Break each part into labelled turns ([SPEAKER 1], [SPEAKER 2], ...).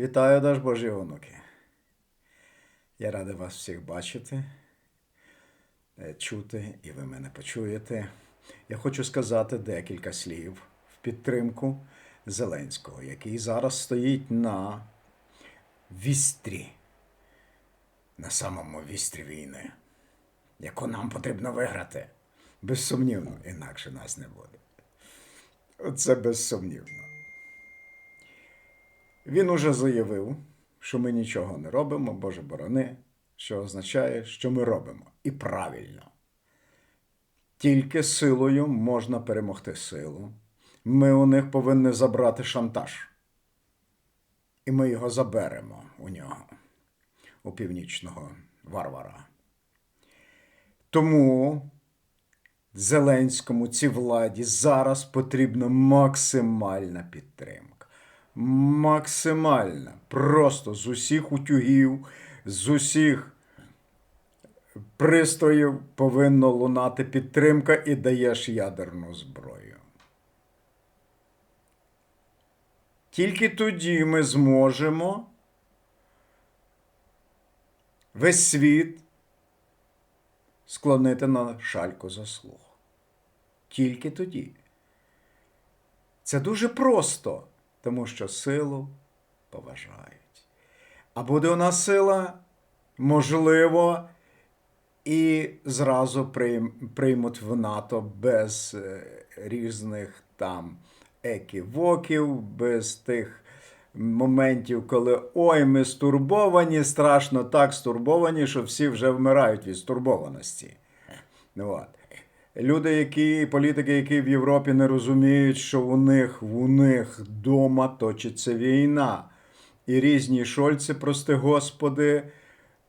[SPEAKER 1] Вітаю, даж Божі онуки. Я радий вас всіх бачити, е, чути, і ви мене почуєте. Я хочу сказати декілька слів в підтримку Зеленського, який зараз стоїть на вістрі, на самому вістрі війни, яку нам потрібно виграти. Безсумнівно, інакше нас не буде. Оце безсумнівно. Він уже заявив, що ми нічого не робимо, Боже борони, що означає, що ми робимо. І правильно. Тільки силою можна перемогти силу. Ми у них повинні забрати шантаж. І ми його заберемо у нього, у північного варвара. Тому Зеленському цій владі зараз потрібна максимальна підтримка. Максимальна. Просто з усіх утюгів, з усіх пристроїв повинна лунати підтримка і даєш ядерну зброю. Тільки тоді ми зможемо весь світ склонити на шальку заслуг. Тільки тоді. Це дуже просто, тому що силу поважають. А буде у нас сила, можливо, і зразу приймуть в НАТО без е, різних там еківоків, без тих моментів, коли ой, ми стурбовані, страшно так стурбовані, що всі вже вмирають від стурбованості. От. Люди, які, політики, які в Європі не розуміють, що у них, у них вдома точиться війна. І різні шольці, прости господи,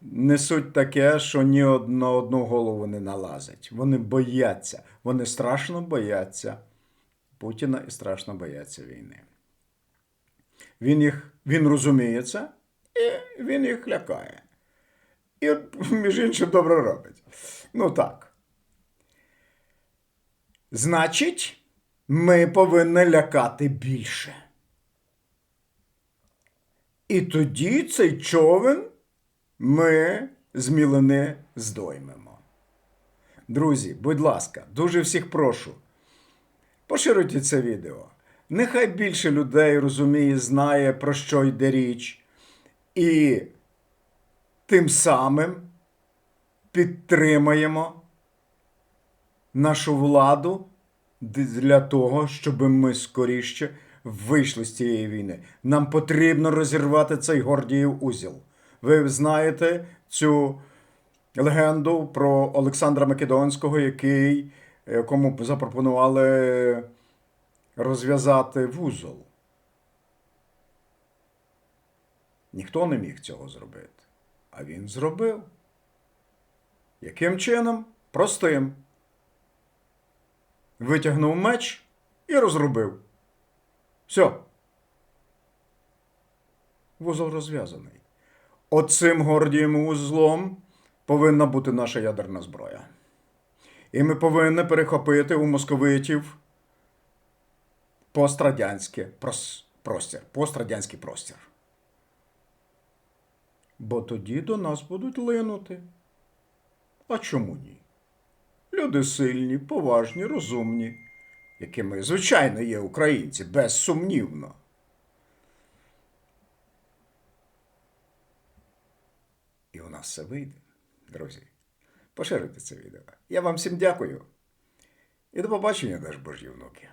[SPEAKER 1] несуть таке, що ні на одну голову не налазить. Вони бояться, вони страшно бояться Путіна і страшно бояться війни. Він їх він розуміє це, і він їх лякає. І, між іншим, добре робить. Ну так. Значить, ми повинні лякати більше. І тоді цей човен ми з здоймемо. Друзі, будь ласка, дуже всіх прошу. Поширюйте це відео. Нехай більше людей розуміє, знає, про що йде річ. І тим самим підтримаємо нашу владу для того, щоб ми скоріше вийшли з цієї війни. Нам потрібно розірвати цей Гордіїв узіл. Ви знаєте цю легенду про Олександра Македонського, який, якому запропонували розв'язати вузол. Ніхто не міг цього зробити. А він зробив. Яким чином? Простим. Витягнув меч і розрубив. Все. Вузол розв'язаний. Оцим гордієм узлом повинна бути наша ядерна зброя. І ми повинні перехопити у московитів пострадянський прос- простір. Пострадянський простір. Бо тоді до нас будуть линути. А чому ні? Люди сильні, поважні, розумні, якими, звичайно, є українці, безсумнівно. І у нас все вийде, друзі. Поширюйте це відео. Я вам всім дякую. І до побачення, наш божі внуки.